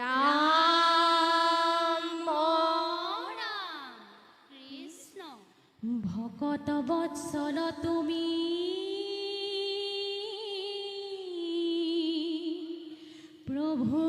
রাম কৃষ্ণ। ভকত বৎসল তুমি প্রভু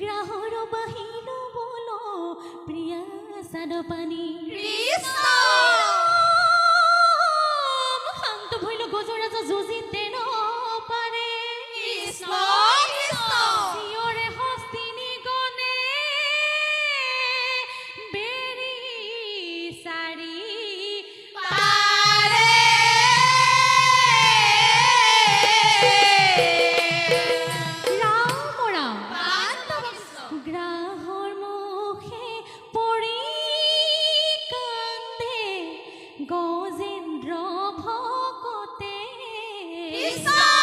গ্রাহর বাহিল বলো প্রিয়া সাদ পানি শান্ত ভৈল গজরাজা যজিতে না গোজেন্দ্র ভকতে। ঈশ্বর!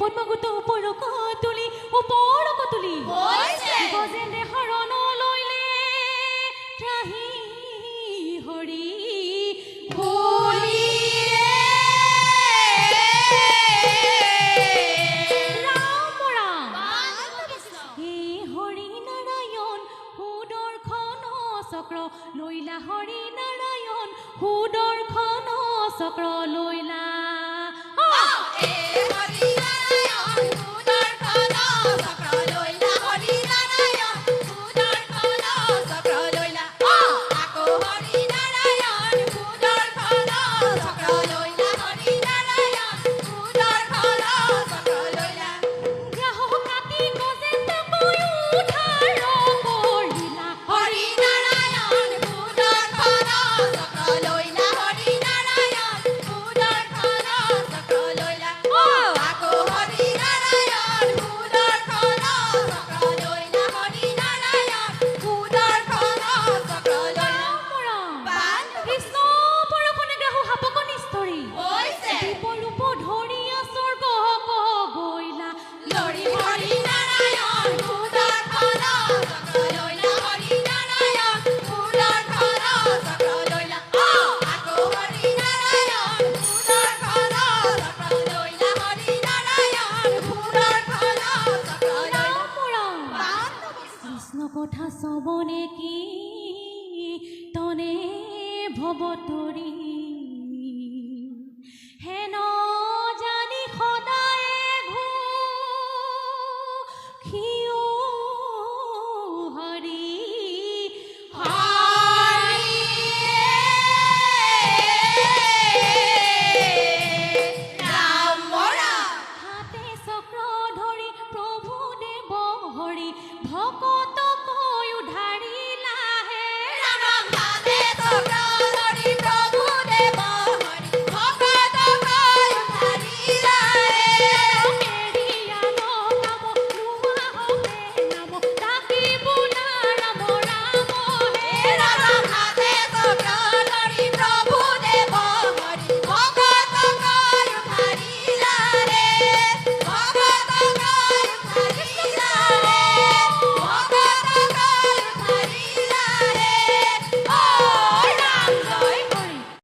কৰ্মগুতা উপৰক তুলি উপৰক তুলি। গজে দেহৰণ লৈলে ত্ৰাহি হৰি চক্ৰ লৈলা হৰি নাৰায়ণ সুদৰ্শন চক্ৰ লৈলা সবনে কি? তনে ভবতরী